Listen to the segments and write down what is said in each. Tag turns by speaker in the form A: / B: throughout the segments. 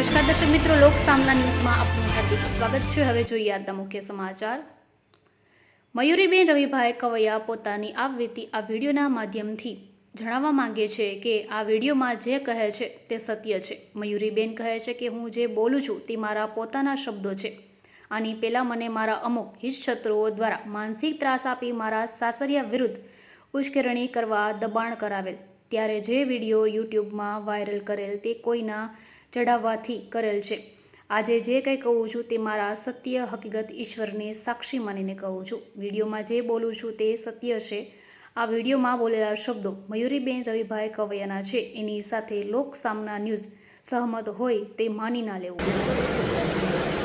A: નમસ્કાર દર્શક મિત્રો, લોક સામના ન્યૂઝમાં આપનું હાર્દિક સ્વાગત છે. હવે જોઈએ આજના મુખ્ય સમાચાર. મયુરીબેન રવિભાઈ કવૈયા પોતાની આપવીતી આ વિડીયોના માધ્યમથી જણાવવા માંગે છે કે આ વિડીયોમાં જે કહે છે તે સત્ય છે. મયુરીબેન કહે છે કે, હું જે બોલું છું તે મારા પોતાના શબ્દો છે. આની પહેલાં મને મારા અમુક હિતશત્રુઓ દ્વારા માનસિક ત્રાસ આપી મારા સાસરિયા વિરુદ્ધ ઉશ્કેરણી કરવા દબાણ કરાવેલ. ત્યારે જે વીડિયો યુટ્યુબમાં વાયરલ કરેલ તે કોઈના ચઢાવવાથી કરેલ છે. આજે જે કંઈ કહું છું તે મારા સત્ય હકીકત ઈશ્વરને સાક્ષી માનીને કહું છું. વિડીયોમાં જે બોલું છું તે સત્ય છે. આ વિડીયોમાં બોલેલા શબ્દો મયુરીબેન રવિભાઈ કવૈયાના છે. એની સાથે લોક સામના ન્યૂઝ સહમત હોય તે માની ના લેવું.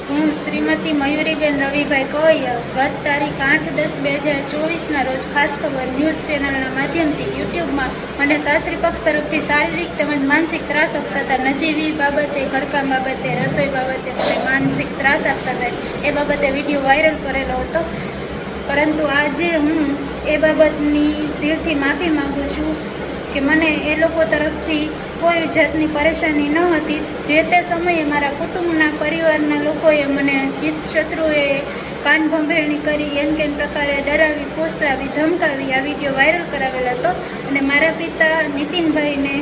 B: હું શ્રીમતી મયુરીબેન રવિભાઈ કવૈયા ગત તારીખ આઠ દસ બે હજાર ચોવીસના રોજ ખાસ ખબર ન્યૂઝ ચેનલના માધ્યમથી યુટ્યુબમાં મને સાસરી પક્ષ તરફથી શારીરિક તેમજ માનસિક ત્રાસ આપતા હતા. નજીવી બાબતે, ઘરકામ બાબતે, રસોઈ બાબતે મને માનસિક ત્રાસ આપતા હતા. એ બાબતે વીડિયો વાયરલ કરેલો હતો. પરંતુ આજે હું એ બાબતની દિલથી માફી માગું છું કે મને એ લોકો તરફથી કોઈ જાતની પરેશાની ન હતી. જે તે સમયે મારા કુટુંબના પરિવારના લોકોએ મને હિત શત્રુએ કાન ભંભેરણી કરી એન કેન પ્રકારે ડરાવી પોસડાવી ધમકાવી આ વીડિયો વાયરલ કરાવેલ હતો અને મારા પિતા નીતિનભાઈને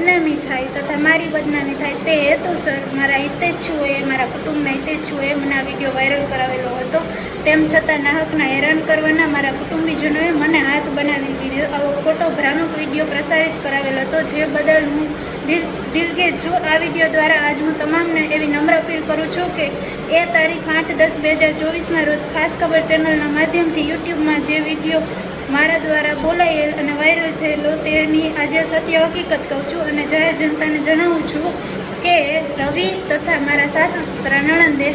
B: બદનામી થાય તથા મારી બદનામી થાય તે હેતુસર મારા હિતેચ્છુઓએ મારા કુટુંબના હિતેચ્છુઓએ મને આ વીડિયો વાયરલ કરાવેલો હતો. તેમ છતાં નાહકના હેરાન કરવાના મારા કુટુંબીજનોએ મને હાથ બનાવી દીધો. આવો ખોટો ભ્રામક વીડિયો પ્રસારિત કરાવેલ હતો, જે બદલ હું દિલ, દિલગે છું. આ વીડિયો દ્વારા આજ હું તમામને એવી નમ્ર અપીલ કરું છું કે એ તારીખ આઠ દસ બે હજાર ચોવીસના રોજ ખાસ ખબર ચેનલના માધ્યમથી યુટ્યુબમાં જે વીડિયો મારા દ્વારા બોલાયેલ અને વાયરલ થયેલો તેની આજે સત્ય હકીકત કહું છું અને જાહેર જનતાને જણાવું છું કે રવિ તથા મારા સાસુ સસરા નણંદે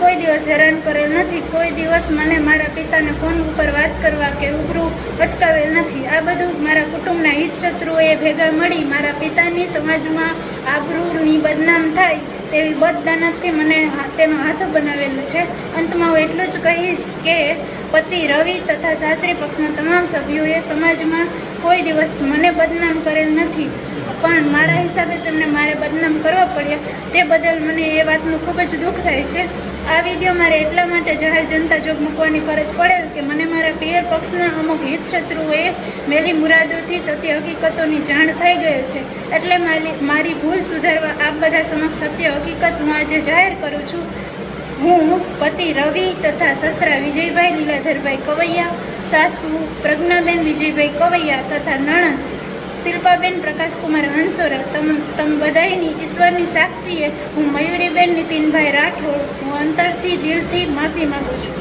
B: કોઈ દિવસ હેરાન કરેલ નથી. કોઈ દિવસ મને મારા પિતાને ફોન ઉપર વાત કરવા કે રૂબરૂ અટકાવેલ નથી. આ બધું મારા કુટુંબના હિત શત્રુઓએ ભેગા મળી મારા પિતાની સમાજમાં આબરૂની બદનામ થાય. તેવી બદદાનતથી મને તેનો હાથ બનાવેલો છે. અંતમાં હું એટલું જ કહીશ કે પતિ રવિ તથા સાસરી પક્ષના તમામ સભ્યોએ સમાજમાં કોઈ દિવસ મને બદનામ કરેલ નથી. પણ મારા હિસાબે તેમને મારે બદનામ કરવા પડ્યા. તે બદલ મને એ વાતનું ખૂબ જ દુઃખ થાય છે. આ વીડિયો મારે એટલા માટે જાહેર જનતા જોગ મૂકવાની ફરજ પડેલ કે મને મારા પિયર પક્ષના અમુક હિતશત્રુઓએ મેલી મુરાદોથી સત્ય હકીકતોની જાણ થઈ ગયેલ છે. એટલે મારી મારી ભૂલ સુધારવા આપ બધા સમક્ષ સત્ય હકીકત હું આજે જાહેર કરું છું. હું પતિ રવિ તથા સસરા વિજયભાઈ લીલાધરભાઈ કવૈયા, સાસુ પ્રજ્ઞાબેન વિજયભાઈ કવૈયા તથા નણંદ શિલ્પાબેન પ્રકાશકુમાર હંસોરા, તમ તમ બધાયની ઈશ્વરની સાક્ષીએ હું મયુરીબેન નીતિનભાઈ રાઠોડ, હું અંતરથી દિલથી માફી માગું છું.